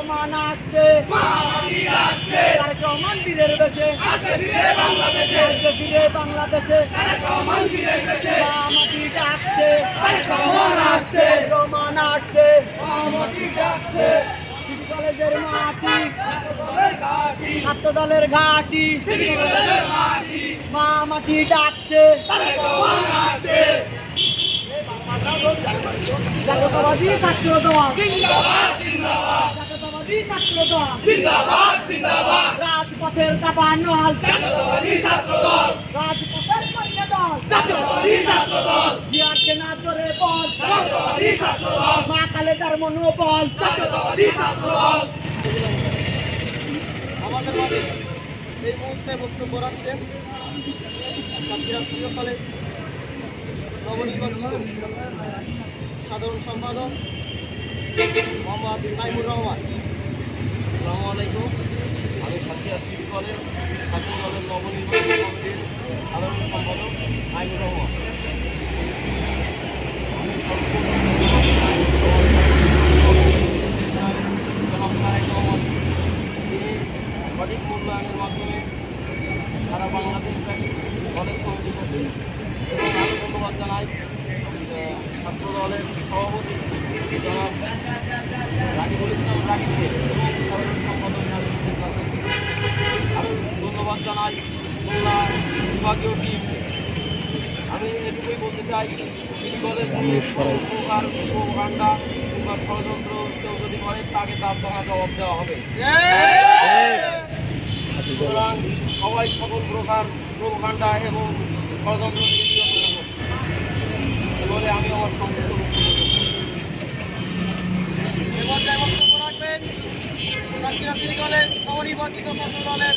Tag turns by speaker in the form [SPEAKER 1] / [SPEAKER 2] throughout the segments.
[SPEAKER 1] রহমান আসছে তারেক রহমান বীরের বেশে আসবে ফিরে বাংলাদেশে। মাটি ডাকছে রহমান আসছে। কলেজের মাটি ছাত্র দলের ঘাটি। মা মাটি ডাকছে ছাত্র দল জাতীয়তাবাদী ছাত্র দল রাজপথের চাপানল রাজপথের কন্যা দল জিয়ার সেনা জোরে বল। মা খালেদার মনোবল
[SPEAKER 2] আমাদের মাঝে এই মুহূর্তে বক্তব্য রাখছেন সাতক্ষীরা কলেজ নবনির্বাচিত সাধারণ সম্পাদক মোহাম্মদ নাইমুর রহমান।
[SPEAKER 3] সাতক্ষীরা ছাত্র দলের নবনির্বাচিত কমিটির সাধারণ সম্পাদক আইনুর রহমান। সঠিক মূল্যায়নের মাধ্যমে সারা বাংলাদেশ ব্যাপী কলেজ কমিটি এবং আমি ধন্যবাদ জানাই ছাত্র দলের সভাপতি জনাব রাকিবুল ইসলাম রাকিবকে এবং সাধারণ সম্পাদক নাসিরুদ্দিন হাসানকে আমি ধন্যবাদ জানাই খুলনা বিভাগীয় টিম। আমি এটুকুই বলতে চাই সিটি কলেজ নিয়ে প্রকার প্রোপাগান্ডা কিংবা ষড়যন্ত্র কেউ যদি করে তাকে তার ভাঙা জবাব দেওয়া হবে। সুতরাং সবাই সকল প্রকার প্রোপাগান্ডা এবং ষড়যন্ত্র বলে আমি আমার সংক্ষিপ্ত বক্তব্য
[SPEAKER 2] রাখবেন সিটি কলেজ নবনির্বাচিত ছাত্র দলের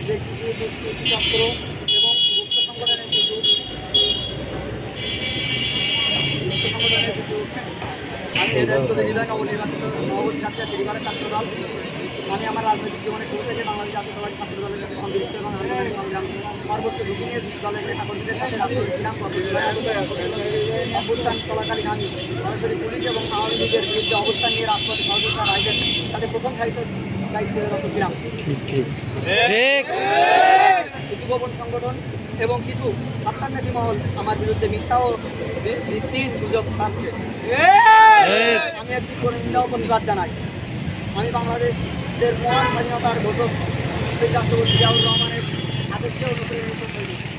[SPEAKER 2] যে কিছু দুষ্কৃতি চক্র আমি আমার রাজনৈতিক জীবনে শুরু থেকে বাংলাদেশ জাতীয়তাবাদী ছাত্র দলের সাথে সংযুক্ত এবং আন্দোলনের সংগ্রাম সর্বোচ্চ ঝুঁকি নিয়ে দলের সাথে করেছিলাম অভ্যুত্থান চলাকালীন আমি সরাসরি পুলিশ এবং আওয়ামী লীগের বিরুদ্ধে অবস্থান নিয়ে রাজপথে সাথে প্রথম সারিতে দায়িত্বরত ছিলাম কিছু গোপন সংগঠন এবং কিছু সত্যান্বেষী মহল আমার বিরুদ্ধে মিথ্যা ও ভিত্তিহীন গুজব ছড়াচ্ছে আমি একটি করে নিন্দা ও প্রতিবাদ জানাই। আমি বাংলাদেশের মহান স্বাধীনতার ঘোষক রাষ্ট্রপতি জিয়াউর রহমানের আদর্শে অনুপ্রাণিত হইনি